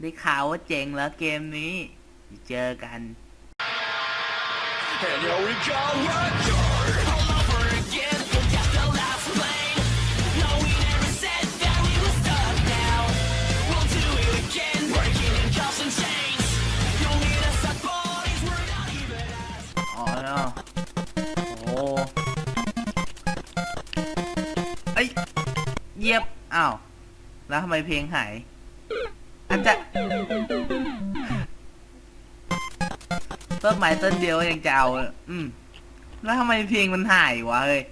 ได้ข่าวว่าเจ๋งแล้วเกมนี้ เจอกัน And here we go again. All over again. Forget the last plane. No, we never said that we were stuck now. We'll do it again. Breaking in cuffs and chains. You'll need us at bodies. We're not even as อ๋อเนาะโอ้เอ้ยเยียบอ้าวแล้วทำไมเพลงหาย อาจจะต้นไม้ต้นเดียวยังจะเอาอืม แล้วทำไมเพลงมันหายวะเฮ้ย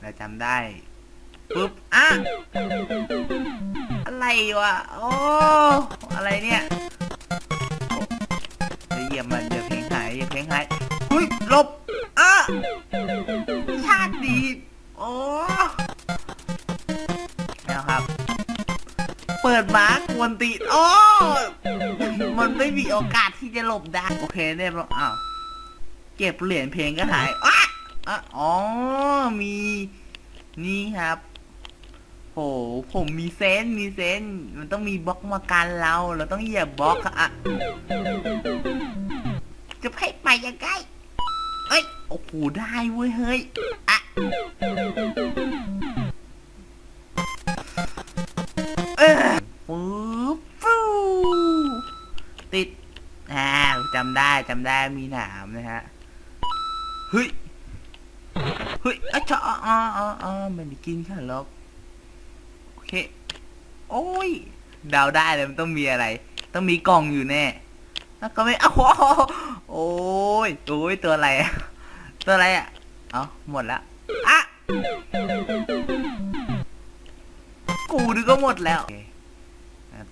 เราจำได้ปุ๊บอะอะไรวะ โอ้ อะไรเนี่ยเยเยียบมันอย่าเพลงหายอย่าเพลงหายเฮ้ยหลบอะชาติดี โอ้ ปิดมากวนตีนโอ้มันไม่มีโอกาสที่จะหลบได้โอเคเรียบร้อยอ้าวเก็บเหรียญเพลงก็หายอะอะอ๋อ มี นี่ครับโหผมมีเซนมีเซนมันต้องมีบล็อกมากันเรา เราต้องเหยียบบล็อกอะจะให้ไปยังไงเอ้ย โอ้โห ได้เว้ย เฮ้ยอะำได้จำได้มีหนามนะฮะเฮ้ยเฮ้ยอะชออ๋ออ๋ออ๋อไม่ได้กินค่ะหรอกโอเคโอ้ยเดาได้เลยมันต้องมีอะไร ต้องมีกล่องอยู่แน่แล้วก็ไม่เอาโอ้ยโอ้ยตัวอะไรตัวอะไรอะเอาหมดแล้วอะกูนึกก็หมดแล้วโอเค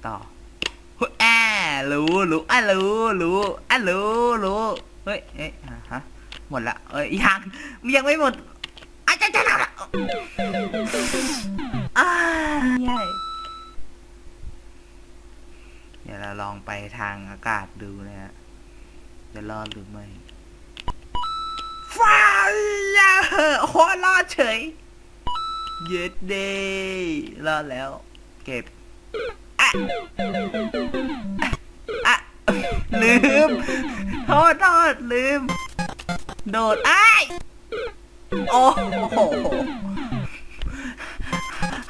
ต่อ รู้รู้อะรู้รู้อะรู้รู้เฮ้ยเอ๊ะฮะหมดละเอ้ยยังยังไม่หมดอาจารย์จะทำละอ่าใช่เดี๋ยวเราลองไปทางอากาศดูนะฮะจะรอดหรือไม่ฟ้าโอ้โหรอดเฉยเย็ดเดย์รอดแล้ว เก็บอะอะ ลืมโทษโทษลืม โดดไอ้ายโอ้โห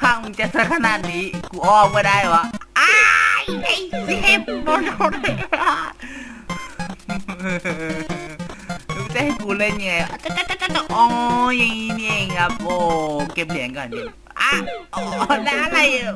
ห่างมึงจะซะขนาดนี้ กูอ้อมก็ได้วะไอ้ายไอ้เซฟโดนโดนรู้จะให้กูเล่นยังไงอะจะจะจะจะอ๋ออย่างนี้นี่เองครับ โอ้เก็บเหรียญก่อนดิอะอ๋อแล้วอะไรอะ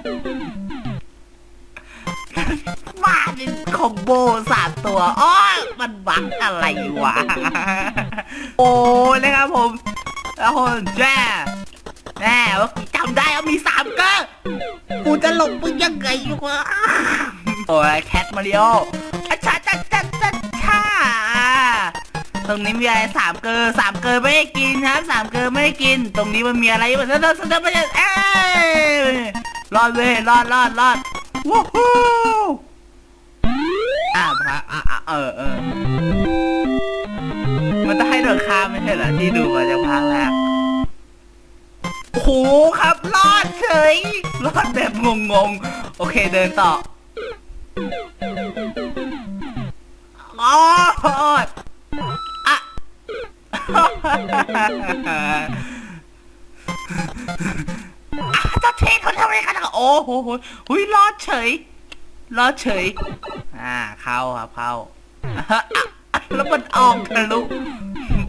มาเป็นคอมโบสามตัวอ้อมันบักอะไรวะ โอ้ยนะครับผมแล้วคนแจ้แน่ว่ากูจำได้ว่ามีสามเกอร์กูจะหลบมึงยังไงวะโอ้ยแคทมาริโออาชาจ้าจ้าจ้าชาตรงนี้มีอะไรสามเกอร์สามเกอร์ไม่ได้กินครับสามเกอร์ไม่ได้กิน ตรงนี้มันมีอะไรบ้างเดินเดินเดินไปเดินเอ้ยรอดเว้ยรอดรอดรอดวู้ฮู้ อะเออเออ มันต้องให้โดนข้ามไม่ใช่เหรอที่ดูมาจากภาคแรกโอ้โหครับ รอดเฉย รอดแบบงงๆ โอเคเดินต่อรอดอะอะเจ้าเทเขาทำอะไรกันอะโอ้โหหุยรอดเฉย รอดเฉย อ่า เข้าครับเข้าแล้วมันออกทะลุ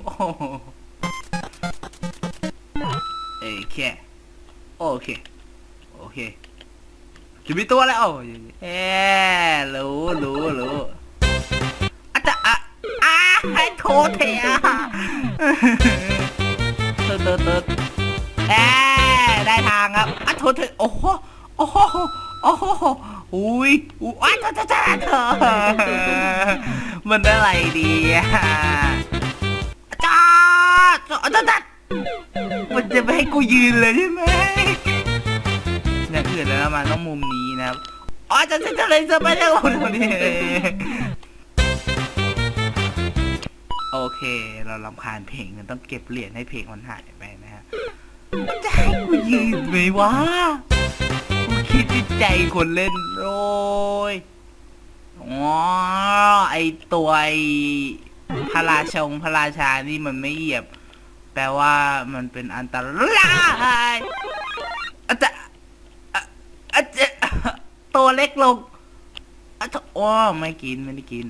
โอ้โหโอเคโอเคโอเคจะมีตัวแล้วโอ้เอ๊รู้รู้รู้อาจจะอะอะให้โทษเถอะตึ๊ดตึ๊ดตึ๊ดเอ๊ได้ทางครับอะโทษเถอะโอ้โหโอ้โห โอ้โหอุ้ยอุ้ยอะจ้าจ้าเธอมันอะไรดีอะจ้าจ้าเอาตัดตัดมันจะไม่ให้กูยืนเลยใช่ไหมอย่างอื่นแล้วมันต้องมุมนี้นะครับอ๋อจะจะจะเลยจะไปได้คนนี้โอเค เราลำคาญเพลงมันต้องเก็บเหรียญให้เพลงมันหายไปนะฮะมันจะให้กูยืนไหมวะ ที่ใจคนเล่นโอ้ยอ๋อไอตัวไอพระราชงพระราชานี่มันไม่เหยียบ แปลว่ามันเป็นอันตรายอาจจะอะอาจจะตัวเล็กลงอาจจะโอ้ไม่กินไม่ได้กิน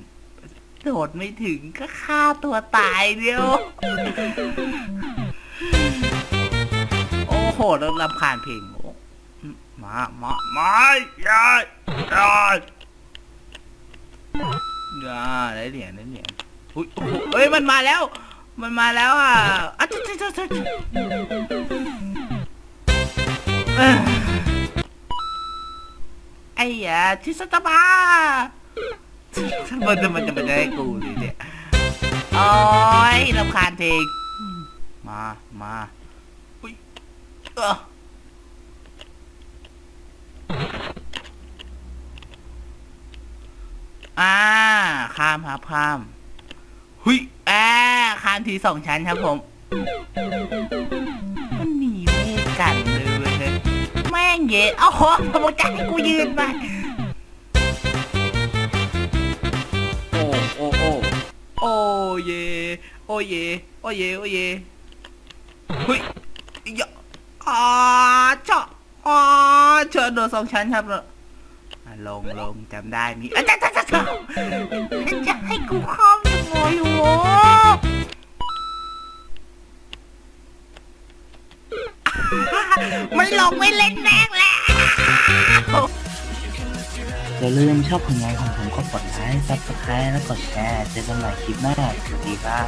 โดดไม่ถึงก็ฆ่าตัวตายเดียว โอ้โหแล้วรำคาญเพลง มา มา มาย่าอย่าอย่าได้เหรียญได้เหรียญอุ้ยโอ้โหเอ้ย มันมาแล้ว มันมาแล้วอะอะจ๊ะจ๊ะจ๊ะจ๊ะเอ้ยไอ้ยาทิสตาบามันจะมันจะมันจะให้กูเลยเนี่ยโอ้ยรำคาญเพลงมา มาอุ้ยเออ อ่าข้ามครับข้ามหุยแอาคานทีสองชั้นครับผมมันหนีเลขกันเลยเว้ยแม่งเย็ดเอาโหผมจะให้กูยืนไปโอ้โอ้โอ้โอ้เยโอ้เยโอ้เยโอ้เยหุยยะอ่าเจาะอ่าเชิญโดนสองชั้นครับอะ ลงลงจำได้มีเอะจ้าจ้าจ้าจ้าจะให้กูข้ามยังไงวะไม่ลงไม่เล่นแม่งแล้ว อย่าลืมชอบผลงานของผมก็กดไลค์ซับสไครต์และกดแชร์เจอกันใหม่คลิปหน้าสวัสดีครับ